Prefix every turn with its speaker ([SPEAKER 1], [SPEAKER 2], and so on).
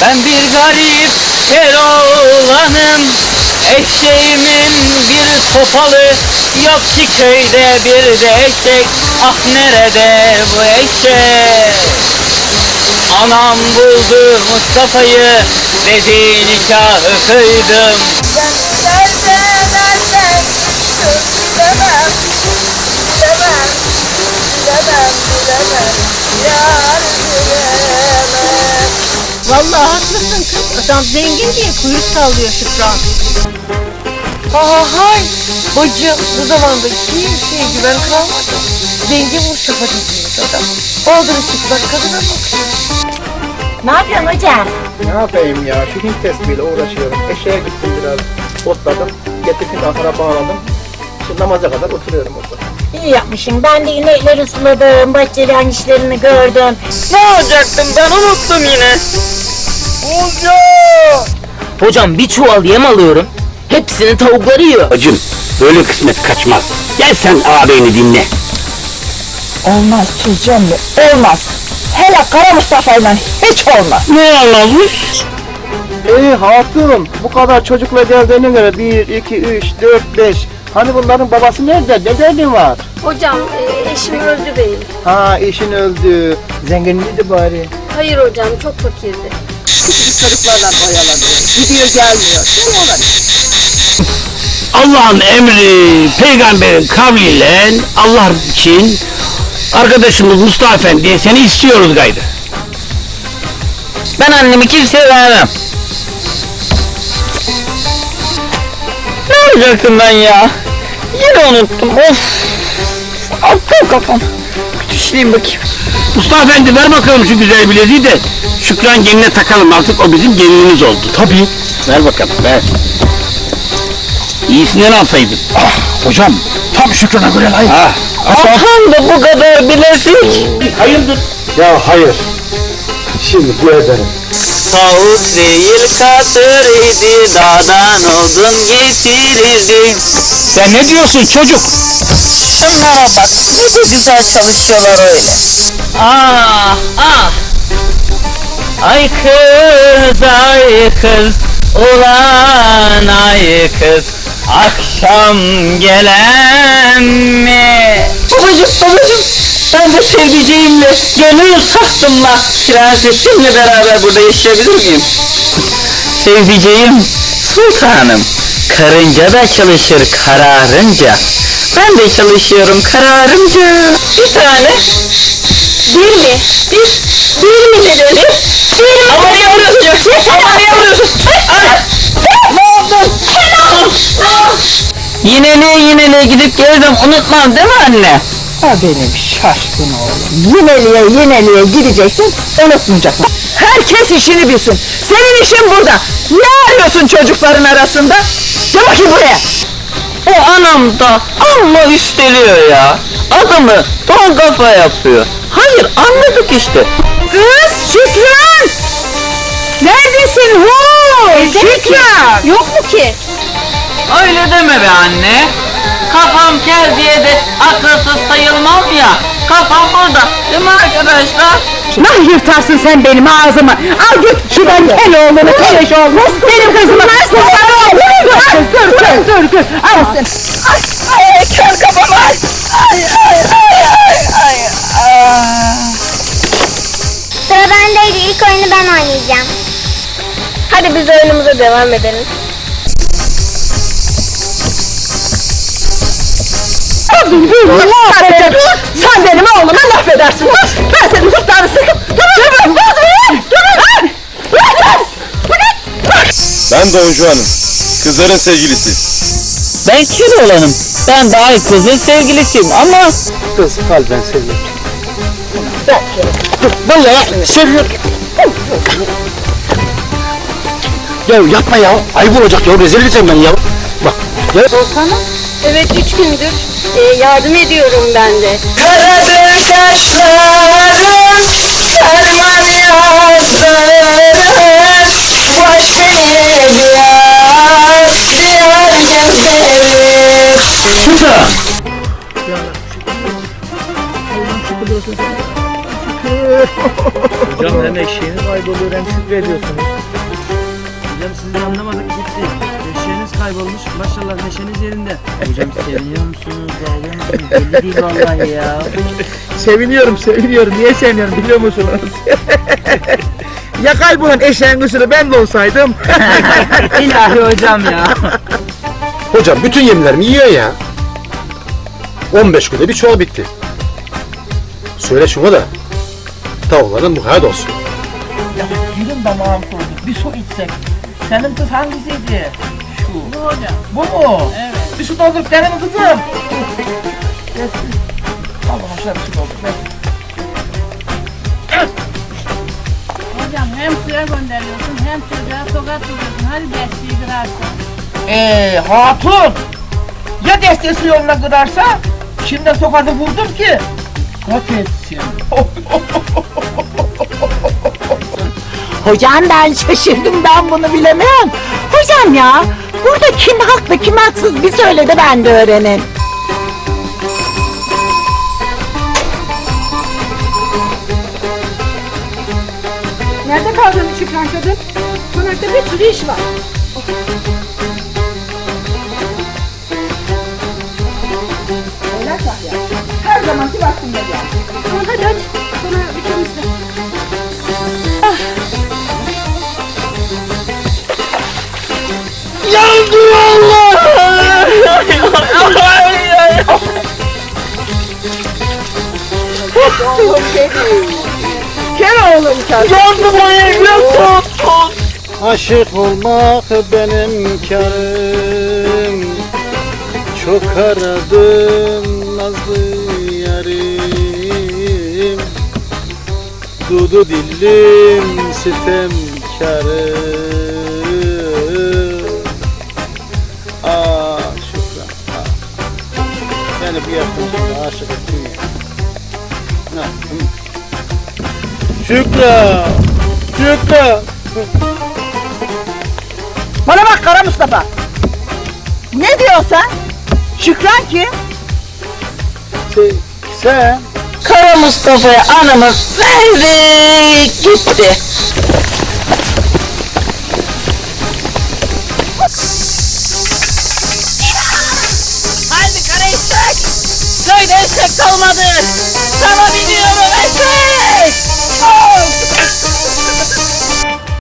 [SPEAKER 1] Ben bir garip Keloğlanım. Eşeğimin bir topalı. Yok ki köyde bir de eşek. Ah nerede bu eşek? Anam buldu Mustafa'yı Dedi nikahı kıydım.
[SPEAKER 2] Nerede nerede? Bilemem bilemem bilemem bilemem yar bilemem
[SPEAKER 3] Vallahi haklısın kız. Adam zengin diye kuyruk sallıyor Şükran.
[SPEAKER 2] Hay bacım bu zamanda kimseye güven kalmadı. Zengin Mustafa dediğimiz adam. Baldırı çıplak kadına bakıyor.
[SPEAKER 3] Ne yapıyorsun hocam?
[SPEAKER 4] Ne yapayım ya? Şu Hint tespihiyle uğraşıyorum. Eşeğe gittim biraz. Otladım. Getirdim ahıra bağladım. Şimdi namaza kadar oturuyorum orada.
[SPEAKER 3] İyi yapmışsın. Ben de inekleri ısuladım. Bahçelerin işlerini gördüm.
[SPEAKER 1] Ne olacaktım ben unuttum yine Hocam bir çuval yem alıyorum Hepsini tavukları yiyor
[SPEAKER 5] Bacım böyle kısmet kaçmaz. Gel sen ağabeyini dinle.
[SPEAKER 2] Olmaz Tuzcan olmaz. Hele Kara Mustafa'yla hiç olmaz.
[SPEAKER 5] Ne olmazmış?
[SPEAKER 4] Ee hatun bu kadar çocukla geldiğine göre 1, 2, 3, 4, 5. Hani bunların babası nerede? Ne derdin var?
[SPEAKER 6] Hocam e, eşim öldü benim.
[SPEAKER 4] Ha eşin öldü. Zengin miydi bari?
[SPEAKER 6] Hayır hocam çok fakirdi.
[SPEAKER 2] Çocuklarla oyalanıyor. Gidiyor gelmiyor. Olabilir?
[SPEAKER 5] Allah'ın emri, peygamberin kavliyle Allah için arkadaşımız Mustafa Efendi'ye seni istiyoruz gayrı.
[SPEAKER 1] Ben annemi kimseye vermem Ne olacaktım ben ya Yine unuttum of Aptal kafam düşüneyim bakayım
[SPEAKER 5] Mustafa Efendi ver bakalım şu güzel bileziği de Şükran geline takalım artık o bizim gelinimiz oldu. Tabii. Ver bakalım ver. İyisinden alsaydın. Ah hocam tam Şükran'a göre layık. Ah.
[SPEAKER 1] Ahan da bu kadar bilezik
[SPEAKER 5] Hayırdır?
[SPEAKER 4] Ya hayır. Şimdi bu ederim.
[SPEAKER 1] Tavuk değil katır idi Dağdan odun getirirdi
[SPEAKER 5] Sen ne diyorsun çocuk?
[SPEAKER 1] Şunlara bak ne de güzel çalışıyorlar öyle. Ah ah. Ay kız ay kız Ulan ay kız Akşam gelen mi? Babacım babacım ben de sevdiceğimle gönül sattımla prensesimle beraber burada yaşayabilir miyim? Sevdiceğim sultanım Karınca da çalışır kararınca Ben de çalışıyorum kararınca Bir tane Bir mi? Bir Bir mi dedin? Bir, mi? Ama niye vuruyorsun? Ama niye Yine ne yine ne gidip geldim unutmam değil mi anne?
[SPEAKER 2] Ha benim şaşkın oğlum. Yineliğe yineliğe gideceksin unutmayacaksın. Herkes işini bilsin. Senin işin burada. Ne arıyorsun çocukların arasında? Gel bakayım buraya.
[SPEAKER 1] O anam da amma üsteliyor ya. Adamı don kafa yapıyor. Hayır anladık işte.
[SPEAKER 2] Kız Şükran! Neredesin hu? Şükran!
[SPEAKER 6] Yok mu ki?
[SPEAKER 1] Öyle deme be anne. Kafam kel diye de akılsız sayılmam ya. Kafam burada. Değil mi arkadaşlar?
[SPEAKER 2] Nah yırtarsın sen benim ağzımı. Al git şu ben kel oğlunu keleş oğlunu. Benim kızımı nasıl Dur dur dur dur. Al sen. Ay ay kör kafam ay. Ay ay ay ay ay.
[SPEAKER 7] Sıra bendeydi. İlk oyunu ben oynayacağım.
[SPEAKER 6] Hadi biz oyunumuza devam edelim.
[SPEAKER 2] Sadece sen benim oğluma laf edersin. Ben senin kurtlarını sıkıp durun. Durun.
[SPEAKER 8] Ben Don Juan'ım. Kızların sevgilisi.
[SPEAKER 1] Ben Keloğlan'ım. Ben de ay kızın sevgilisiyim ama
[SPEAKER 4] Kız kalben seviyorum. Vallahi seviyorum. Ya yapma ya. Ayıp olacak ya. Rezil edeceğim ben ya. Bak. Ya.
[SPEAKER 6] Evet üç gündür e, yardım ediyorum ben de.
[SPEAKER 1] Karadır kaşların Sarman yazların Boş beni diyar Diyar sevdim
[SPEAKER 5] Şükran.
[SPEAKER 4] Hocam hem eşeğini kayboluyor hem şükrediyorsunuz.
[SPEAKER 9] Hocam sizi anlamadık gitti. Neşeniz kaybolmuş. Maşallah neşeniz yerinde.
[SPEAKER 1] Hocam seviniyor musunuz? Ağlıyor musunuz? Belli değil vallahi ya.
[SPEAKER 4] Seviniyorum, seviniyorum. Niye seviniyorum biliyor musunuz? ya kaybolan eşeğin üstüne ben de olsaydım.
[SPEAKER 1] İlahi hocam ya.
[SPEAKER 5] Hocam bütün yemlerimi yiyor ya. 15 günde bir çuval bitti. Söyle şuna da tavukların mukayyet olsun.
[SPEAKER 2] Ya dilim damağım kurudu. Bir su içsek. Senin kız hangisiydi? Şu. Bu hocam. Bu mu? Evet. Bir su doldurup mi kızım? Gelsin. Allah'ım şöyle bir su doldur. ver.
[SPEAKER 6] Hocam hem suya gönderiyorsun hem çocuğa tokat vuruyorsun. Hadi dersliği kırarsın.
[SPEAKER 2] Eee hatun. Ya destesi yoluna kırarsa? Şimdi sokadı vurdum ki. Kat etsin.
[SPEAKER 3] Hocam ben şaşırdım ben bunu bilemem. Hocam ya burada kim haklı kim haksız bir söyle de ben de öğrenin.
[SPEAKER 6] Nerede kaldın Şükran kadın? Konakta bir sürü iş var.
[SPEAKER 2] Her zamanki vaktinde gel.
[SPEAKER 6] Tamam hadi aç. Sonra üçümüzde.
[SPEAKER 2] Gel oğlum sen. Yandım ayım
[SPEAKER 5] Aşık olmak benim karım Çok aradım nazlı yarim Dudu dillim sitemkarım Şükran Şükran
[SPEAKER 2] Bana bak Kara Mustafa. Ne diyorsun? Şükran kim?
[SPEAKER 5] Sen, sen
[SPEAKER 1] Kara Mustafa'ya anamız verdi gitti. Haydi kara eşek. Köyde eşek kalmadı. Sana biliyorum